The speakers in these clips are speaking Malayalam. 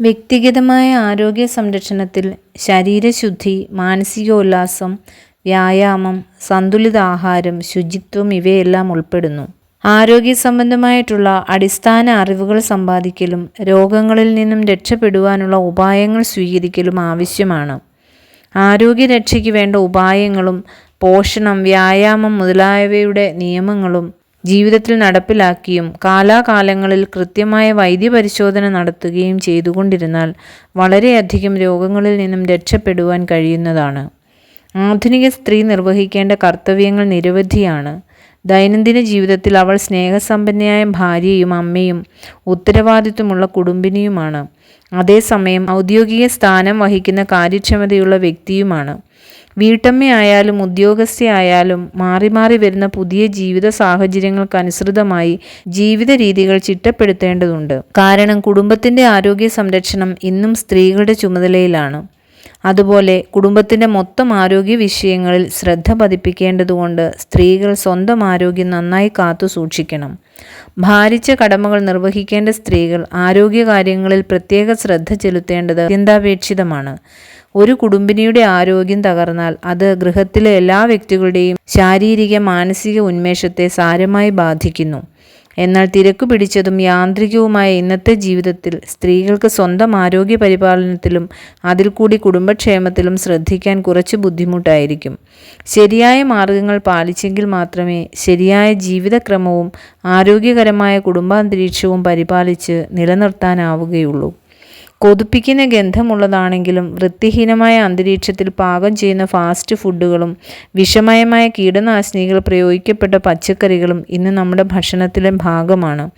വ്യക്തിഗതമായ ആരോഗ്യ സംരക്ഷണത്തിൽ ശരീരശുദ്ധി മാനസികോല്ലാസം വ്യായാമം സന്തുലിത ആഹാരം ശുചിത്വം ഇവയെല്ലാം ഉൾപ്പെടുന്നു. ആരോഗ്യ സംബന്ധമായിട്ടുള്ള അടിസ്ഥാന അറിവുകൾ സമ്പാദിക്കലും രോഗങ്ങളിൽ നിന്നും രക്ഷപ്പെടുവാനുള്ള ഉപായങ്ങൾ സ്വീകരിക്കലും ആവശ്യമാണ്. ആരോഗ്യരക്ഷയ്ക്ക് വേണ്ട ഉപായങ്ങളും പോഷണം വ്യായാമം മുതലായവയുടെ നിയമങ്ങളും ജീവിതത്തിൽ നടപ്പിലാക്കിയും കാലാകാലങ്ങളിൽ കൃത്യമായ വൈദ്യപരിശോധന നടത്തുകയും ചെയ്തുകൊണ്ടിരുന്നാൽ വളരെയധികം രോഗങ്ങളിൽ നിന്നും രക്ഷപ്പെടുവാൻ കഴിയുന്നതാണ്. ആധുനിക സ്ത്രീ നിർവഹിക്കേണ്ട കർത്തവ്യങ്ങൾ നിരവധിയാണ്. ദൈനംദിന ജീവിതത്തിൽ അവൾ സ്നേഹസമ്പന്നയായ ഭാര്യയും അമ്മയും ഉത്തരവാദിത്വമുള്ള കുടുംബിനിയുമാണ്. അതേസമയം ഔദ്യോഗിക സ്ഥാനം വഹിക്കുന്ന കാര്യക്ഷമതയുള്ള വ്യക്തിയുമാണ്. വീട്ടമ്മയായാലും ഉദ്യോഗസ്ഥയായാലും മാറി മാറി വരുന്ന പുതിയ ജീവിത സാഹചര്യങ്ങൾക്കനുസൃതമായി ജീവിത രീതികൾ ചിട്ടപ്പെടുത്തേണ്ടതുണ്ട്. കാരണം കുടുംബത്തിന്റെ ആരോഗ്യ സംരക്ഷണം ഇന്നും സ്ത്രീകളുടെ ചുമതലയിലാണ്. അതുപോലെ കുടുംബത്തിന്റെ മൊത്തം ആരോഗ്യ വിഷയങ്ങളിൽ ശ്രദ്ധ പതിപ്പിക്കേണ്ടതുകൊണ്ട് സ്ത്രീകൾ സ്വന്തം ആരോഗ്യം നന്നായി കാത്തു സൂക്ഷിക്കണം. ഭാരിച്ച കടമകൾ നിർവഹിക്കേണ്ട സ്ത്രീകൾ ആരോഗ്യകാര്യങ്ങളിൽ പ്രത്യേക ശ്രദ്ധ ചെലുത്തേണ്ടത് അത്യന്താപേക്ഷിതമാണ്. ഒരു കുടുംബിനിയുടെ ആരോഗ്യം തകർന്നാൽ അത് ഗൃഹത്തിലെ എല്ലാ വ്യക്തികളുടെയും ശാരീരിക മാനസിക ഉന്മേഷത്തെ സാരമായി ബാധിക്കുന്നു. എന്നാൽ തിരക്കു പിടിച്ചതും യാന്ത്രികവുമായ ഇന്നത്തെ ജീവിതത്തിൽ സ്ത്രീകൾക്ക് സ്വന്തം ആരോഗ്യ പരിപാലനത്തിലും അതിൽ കൂടി കുടുംബക്ഷേമത്തിലും ശ്രദ്ധിക്കാൻ കുറച്ച് ബുദ്ധിമുട്ടായിരിക്കും. ശരിയായ മാർഗങ്ങൾ പാലിച്ചെങ്കിൽ മാത്രമേ ശരിയായ ജീവിതക്രമവും ആരോഗ്യകരമായ കുടുംബാന്തരീക്ഷവും പരിപാലിച്ച് നിലനിർത്താനാവുകയുള്ളൂ. കൊതുപ്പിക്കുന്ന ഗന്ധമുള്ളതാണെങ്കിലും വൃത്തിഹീനമായ അന്തരീക്ഷത്തിൽ പാകം ചെയ്യുന്ന ഫാസ്റ്റ് ഫുഡുകളും വിഷമയമായ കീടനാശിനികൾ പ്രയോഗിക്കപ്പെട്ട പച്ചക്കറികളും ഇന്ന് നമ്മുടെ ഭക്ഷണത്തിലെ ഭാഗമാണ്.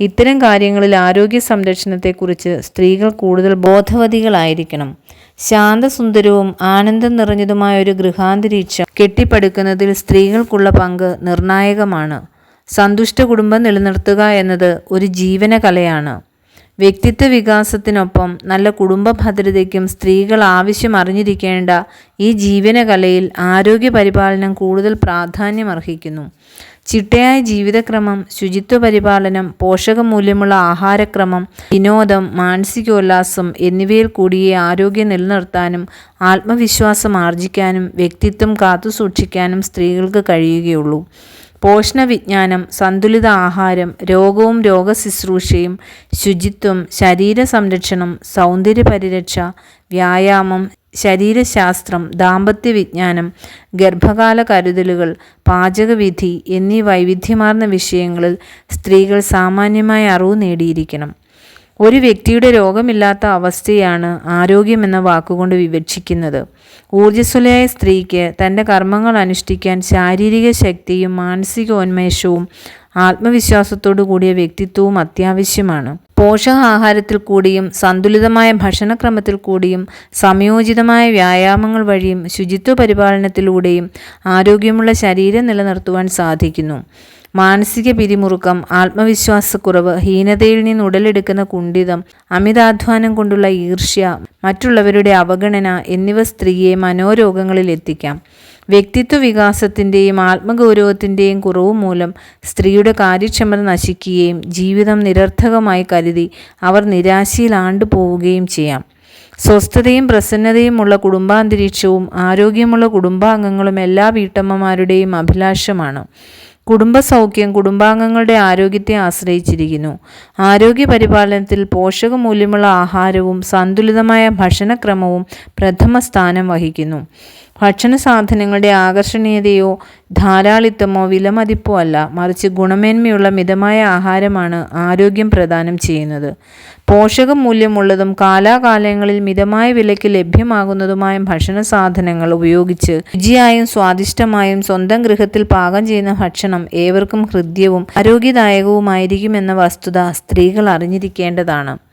ഇത്തരം കാര്യങ്ങളിൽ ആരോഗ്യ സംരക്ഷണത്തെക്കുറിച്ച് സ്ത്രീകൾ കൂടുതൽ ബോധവതികളായിരിക്കണം. ശാന്തസുന്ദരവും ആനന്ദം നിറഞ്ഞതുമായ ഒരു ഗൃഹാന്തരീക്ഷം കെട്ടിപ്പടുക്കുന്നതിൽ സ്ത്രീകൾക്കുള്ള പങ്ക് നിർണായകമാണ്. സന്തുഷ്ട കുടുംബം നിലനിർത്തുക എന്നത് ഒരു ജീവന കലയാണ് വ്യക്തിത്വ വികാസത്തിനൊപ്പം നല്ല കുടുംബ ഭദ്രതയ്ക്കും സ്ത്രീകൾ ആവശ്യം അറിഞ്ഞിരിക്കേണ്ട ഈ ജീവനകലയിൽ ആരോഗ്യ പരിപാലനം കൂടുതൽ പ്രാധാന്യമർഹിക്കുന്നു. ചിട്ടയായ ജീവിതക്രമം ശുചിത്വ പരിപാലനം പോഷകമൂല്യമുള്ള ആഹാരക്രമം വിനോദം മാനസികോല്ലാസം എന്നിവയിൽ കൂടിയേ ആരോഗ്യം നിലനിർത്താനും ആത്മവിശ്വാസം ആർജിക്കാനും വ്യക്തിത്വം കാത്തുസൂക്ഷിക്കാനും സ്ത്രീകൾക്ക് കഴിയുകയുള്ളൂ. പോഷണവിജ്ഞാനം സന്തുലിത ആഹാരം രോഗവും രോഗശുശ്രൂഷയും ശുചിത്വം ശരീര സംരക്ഷണം സൗന്ദര്യ പരിരക്ഷ വ്യായാമം ശരീരശാസ്ത്രം ദാമ്പത്യ വിജ്ഞാനം ഗർഭകാല കരുതലുകൾ പാചകവിധി എന്നീ വൈവിധ്യമാർന്ന വിഷയങ്ങളിൽ സ്ത്രീകൾ സാമാന്യമായ അറിവ് നേടിയിരിക്കണം. ഒരു വ്യക്തിയുടെ രോഗമില്ലാത്ത അവസ്ഥയാണ് ആരോഗ്യം എന്ന വാക്കുകൊണ്ട് വിവക്ഷിക്കുന്നത്. ഊർജസ്വലയായ സ്ത്രീക്ക് തന്റെ കർമ്മങ്ങൾ അനുഷ്ഠിക്കാൻ ശാരീരിക ശക്തിയും മാനസികോന്മേഷവും ആത്മവിശ്വാസത്തോടു കൂടിയ വ്യക്തിത്വവും അത്യാവശ്യമാണ്. പോഷകാഹാരത്തിൽ കൂടിയും സന്തുലിതമായ ഭക്ഷണക്രമത്തിൽ കൂടിയും സംയോജിതമായ വ്യായാമങ്ങൾ വഴിയും ശുചിത്വ പരിപാലനത്തിലൂടെയും ആരോഗ്യമുള്ള ശരീരം നിലനിർത്തുവാൻ സാധിക്കുന്നു. മാനസിക പിരിമുറുക്കം ആത്മവിശ്വാസക്കുറവ് ഹീനതയിൽ നിന്ന് ഉടലെടുക്കുന്ന കുണ്ഠിതം അമിതാധ്വാനം കൊണ്ടുള്ള ഈർഷ്യ മറ്റുള്ളവരുടെ അവഗണന എന്നിവ സ്ത്രീയെ മനോരോഗങ്ങളിൽ എത്തിക്കാം. വ്യക്തിത്വ വികാസത്തിന്റെയും ആത്മഗൗരവത്തിന്റെയും കുറവ് മൂലം സ്ത്രീയുടെ കാര്യക്ഷമത നശിക്കുകയും ജീവിതം നിരർത്ഥകമായി കരുതി അവർ നിരാശയിൽ ആണ്ടുപോവുകയും ചെയ്യാം. സ്വസ്ഥതയും പ്രസന്നതയുമുള്ള കുടുംബാന്തരീക്ഷവും ആരോഗ്യമുള്ള കുടുംബാംഗങ്ങളും എല്ലാ വീട്ടമ്മമാരുടെയും അഭിലാഷമാണ്. കുടുംബസൗഖ്യം കുടുംബാംഗങ്ങളുടെ ആരോഗ്യത്തെ ആശ്രയിച്ചിരിക്കുന്നു. ആരോഗ്യ പരിപാലനത്തിൽ പോഷകമൂല്യമുള്ള ആഹാരവും സന്തുലിതമായ ഭക്ഷണക്രമവും പ്രഥമ സ്ഥാനം വഹിക്കുന്നു. ഭക്ഷണ സാധനങ്ങളുടെ ആകർഷണീയതയോ ധാരാളിത്തമോ വിലമതിപ്പോ അല്ല. മറിച്ച് ഗുണമേന്മയുള്ള മിതമായ ആഹാരമാണ് ആരോഗ്യം പ്രദാനം ചെയ്യുന്നത്. പോഷക മൂല്യമുള്ളതും കാലാകാലങ്ങളിൽ മിതമായ വിലയ്ക്ക് ലഭ്യമാകുന്നതുമായ ഭക്ഷണ സാധനങ്ങൾ ഉപയോഗിച്ച് രുചിയായും സ്വാദിഷ്ടമായും സ്വന്തം ഗൃഹത്തിൽ പാകം ചെയ്യുന്ന ഭക്ഷണം ഏവർക്കും ഹൃദ്യവും ആരോഗ്യദായകവുമായിരിക്കുമെന്ന വസ്തുത സ്ത്രീകൾ അറിഞ്ഞിരിക്കേണ്ടതാണ്.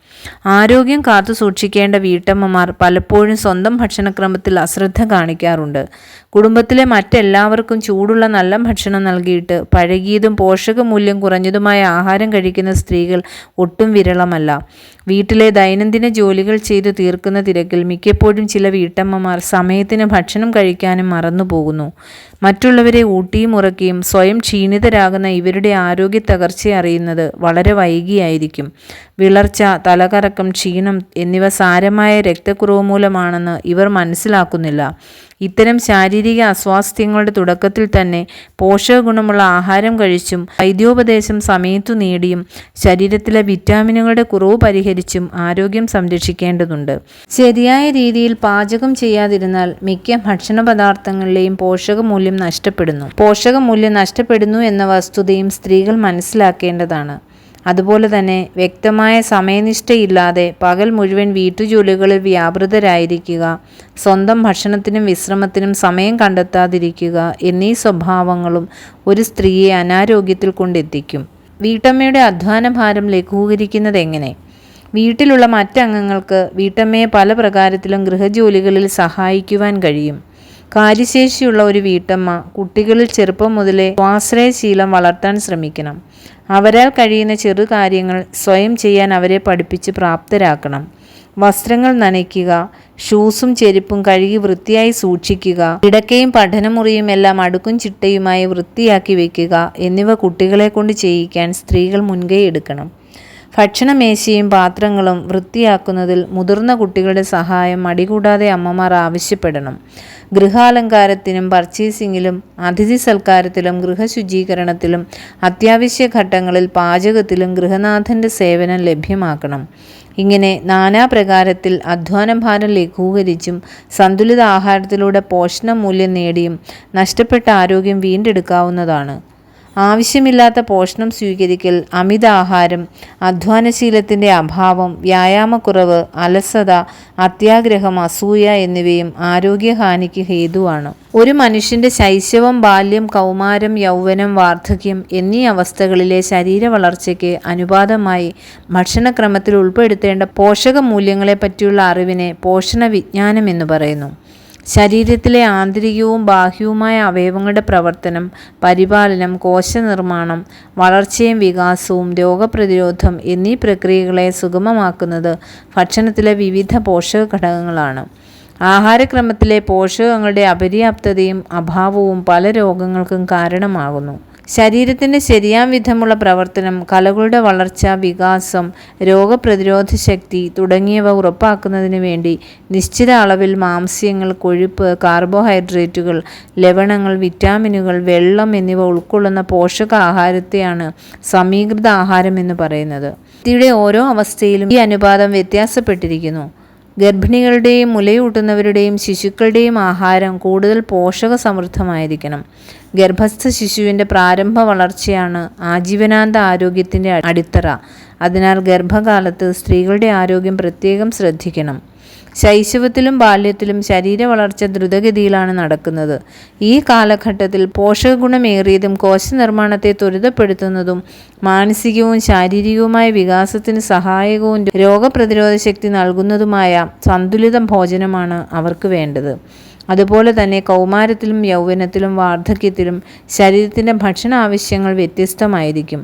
ആരോഗ്യം കാത്തു സൂക്ഷിക്കേണ്ട വീട്ടമ്മമാർ പലപ്പോഴും സ്വന്തം ഭക്ഷണക്രമത്തിൽ അശ്രദ്ധ കാണിക്കാറുണ്ട്. കുടുംബത്തിലെ മറ്റെല്ലാവർക്കും ചൂടുള്ള നല്ല ഭക്ഷണം നൽകിയിട്ട് പഴകിയതും പോഷകമൂല്യം കുറഞ്ഞതുമായ ആഹാരം കഴിക്കുന്ന സ്ത്രീകൾ ഒട്ടും വിരളമല്ല. വീട്ടിലെ ദൈനംദിന ജോലികൾ ചെയ്തു തീർക്കുന്ന തിരക്കിൽ മിക്കപ്പോഴും ചില വീട്ടമ്മമാർ സമയത്തിന് ഭക്ഷണം കഴിക്കാനും മറന്നുപോകുന്നു. മറ്റുള്ളവരെ ഊട്ടിയും ഉറക്കിയും സ്വയം ക്ഷീണിതരാകുന്ന ഇവരുടെ ആരോഗ്യ തകർച്ച അറിയുന്നത് വളരെ വൈകിയായിരിക്കും. വിളർച്ച തല തലകറക്കം ക്ഷീണം എന്നിവ സാരമായ രക്തക്കുറവ് മൂലമാണെന്ന് ഇവർ മനസ്സിലാക്കുന്നില്ല. ഇത്തരം ശാരീരിക അസ്വാസ്ഥ്യങ്ങളുടെ തുടക്കത്തിൽ തന്നെ പോഷകഗുണമുള്ള ആഹാരം കഴിച്ചും വൈദ്യോപദേശം സമയത്തു നേടിയും ശരീരത്തിലെ വിറ്റാമിനുകളുടെ കുറവ് പരിഹരിച്ചും ആരോഗ്യം സംരക്ഷിക്കേണ്ടതുണ്ട്. ശരിയായ രീതിയിൽ പാചകം ചെയ്യാതിരുന്നാൽ മിക്ക ഭക്ഷണ പദാർത്ഥങ്ങളിലെയും പോഷകമൂല്യം നഷ്ടപ്പെടുന്നു. പോഷകമൂല്യം നഷ്ടപ്പെടുന്നു എന്ന വസ്തുതയും സ്ത്രീകൾ മനസ്സിലാക്കേണ്ടതാണ്. അതുപോലെ തന്നെ വ്യക്തമായ സമയനിഷ്ഠയില്ലാതെ പകൽ മുഴുവൻ വീട്ടുജോലികളിൽ വ്യാപൃതരായിരിക്കുക സ്വന്തം ഭക്ഷണത്തിനും വിശ്രമത്തിനും സമയം കണ്ടെത്താതിരിക്കുക എന്നീ സ്വഭാവങ്ങളും ഒരു സ്ത്രീയെ അനാരോഗ്യത്തിൽ കൊണ്ടെത്തിക്കും. വീട്ടമ്മയുടെ അധ്വാന ഭാരം ലഘൂകരിക്കുന്നത് എങ്ങനെ? വീട്ടിലുള്ള മറ്റംഗങ്ങൾക്ക് വീട്ടമ്മയെ പല പ്രകാരത്തിലും ഗൃഹജോലികളിൽ സഹായിക്കുവാൻ കഴിയും. കാര്യശേഷിയുള്ള ഒരു വീട്ടമ്മ കുട്ടികളിൽ ചെറുപ്പം മുതലേ സ്വാശ്രയശീലം വളർത്താൻ ശ്രമിക്കണം. അവരാൽ കഴിയുന്ന ചെറു കാര്യങ്ങൾ സ്വയം ചെയ്യാൻ അവരെ പഠിപ്പിച്ച് പ്രാപ്തരാക്കണം. വസ്ത്രങ്ങൾ നനയ്ക്കുക ഷൂസും ചെരുപ്പും കഴുകി വൃത്തിയായി സൂക്ഷിക്കുക കിടക്കയും പഠനമുറിയും എല്ലാം അടുക്കും ചിട്ടയുമായി വൃത്തിയാക്കി വയ്ക്കുക എന്നിവ കുട്ടികളെ കൊണ്ട് ചെയ്യിക്കാൻ സ്ത്രീകൾ മുൻകൈ എടുക്കണം. ഭക്ഷണമേശയും പാത്രങ്ങളും വൃത്തിയാക്കുന്നതിൽ മുതിർന്ന കുട്ടികളുടെ സഹായം മടികൂടാതെ അമ്മമാർ ആവശ്യപ്പെടണം. ഗൃഹാലങ്കാരത്തിനും പർച്ചേസിങ്ങിലും അതിഥി സൽക്കാരത്തിലും ഗൃഹശുചീകരണത്തിലും അത്യാവശ്യ ഘട്ടങ്ങളിൽ പാചകത്തിലും ഗൃഹനാഥന്റെ സേവനം ലഭ്യമാക്കണം. ഇങ്ങനെ നാനാപ്രകാരത്തിൽ അധ്വാനഭാരം ലഘൂകരിച്ചും സന്തുലിത ആഹാരത്തിലൂടെ പോഷണ മൂല്യം നേടിയും നഷ്ടപ്പെട്ട ആരോഗ്യം വീണ്ടെടുക്കാവുന്നതാണ്. ആവശ്യമില്ലാത്ത പോഷണം സ്വീകരിക്കൽ അമിത ആഹാരം അധ്വാനശീലത്തിന്റെ അഭാവം വ്യായാമക്കുറവ് അലസത അത്യാഗ്രഹം അസൂയ എന്നിവയും ആരോഗ്യഹാനിക്ക് ഹേതുവാണ്. ഒരു മനുഷ്യന്റെ ശൈശവം ബാല്യം കൗമാരം യൗവനം വാർദ്ധക്യം എന്നീ അവസ്ഥകളിലെ ശരീര വളർച്ചയ്ക്ക് അനുപാതമായി ഭക്ഷണക്രമത്തിൽ ഉൾപ്പെടുത്തേണ്ട പോഷകമൂല്യങ്ങളെ പറ്റിയുള്ള അറിവിനെ പോഷണ വിജ്ഞാനം എന്ന് പറയുന്നു. ശരീരത്തിലെ ആന്തരികവും ബാഹ്യവുമായ അവയവങ്ങളുടെ പ്രവർത്തനം പരിപാലനം കോശനിർമ്മാണം വളർച്ചയും വികാസവും രോഗപ്രതിരോധം എന്നീ പ്രക്രിയകളെ സുഗമമാക്കുന്നത് ഭക്ഷണത്തിലെ വിവിധ പോഷക ഘടകങ്ങളാണ് ആഹാരക്രമത്തിലെ പോഷകങ്ങളുടെ അപര്യാപ്തതയും അഭാവവും പല രോഗങ്ങൾക്കും കാരണമാകുന്നു. ശരീരത്തിന്റെ ശരിയാം വിധമുള്ള പ്രവർത്തനം കലകളുടെ വളർച്ച വികാസം രോഗപ്രതിരോധ ശക്തി തുടങ്ങിയവ ഉറപ്പാക്കുന്നതിന് വേണ്ടി നിശ്ചിത അളവിൽ മാംസ്യങ്ങൾ കൊഴുപ്പ് കാർബോഹൈഡ്രേറ്റുകൾ ലവണങ്ങൾ വിറ്റാമിനുകൾ വെള്ളം എന്നിവ ഉൾക്കൊള്ളുന്ന പോഷകാഹാരത്തെയാണ് സമീകൃത ആഹാരം എന്ന് പറയുന്നത്. വ്യക്തിയുടെ ഓരോ അവസ്ഥയിലും ഈ അനുപാതം വ്യത്യാസപ്പെട്ടിരിക്കുന്നു. ഗർഭിണികളുടെയും മുലയൂട്ടുന്നവരുടെയും ശിശുക്കളുടെയും ആഹാരം കൂടുതൽ പോഷക സമൃദ്ധമായിരിക്കണം ഗർഭസ്ഥ ശിശുവിന്റെ പ്രാരംഭ വളർച്ചയാണ് ആജീവനാന്ത ആരോഗ്യത്തിന്റെ അടിത്തറ. അതിനാൽ ഗർഭകാലത്ത് സ്ത്രീകളുടെ ആരോഗ്യം പ്രത്യേകം ശ്രദ്ധിക്കണം. ശൈശവത്തിലും ബാല്യത്തിലും ശരീര വളർച്ച ദ്രുതഗതിയിലാണ് നടക്കുന്നത്. ഈ കാലഘട്ടത്തിൽ പോഷകഗുണമേറിയതും കോശനിർമ്മാണത്തെ ത്വരിതപ്പെടുത്തുന്നതും മാനസികവും ശാരീരികവുമായ വികാസത്തിന് സഹായകവും രോഗപ്രതിരോധ ശക്തി നൽകുന്നതുമായ സന്തുലിത ഭോജനമാണ് അവർക്ക് വേണ്ടത്. അതുപോലെ തന്നെ കൗമാരത്തിലും യൗവനത്തിലും വാർദ്ധക്യത്തിലും ശരീരത്തിന്റെ ഭക്ഷണ ആവശ്യങ്ങൾ വ്യത്യസ്തമായിരിക്കും.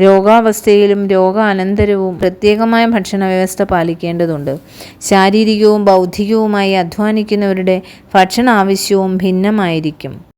രോഗാവസ്ഥയിലും രോഗാനന്തരവും പ്രത്യേകമായ ഭക്ഷണ വ്യവസ്ഥ പാലിക്കേണ്ടതുണ്ട്. ശാരീരികവും ബൗദ്ധികവുമായി അധ്വാനിക്കുന്നവരുടെ ഭക്ഷണ ആവശ്യവും ഭിന്നമായിരിക്കും.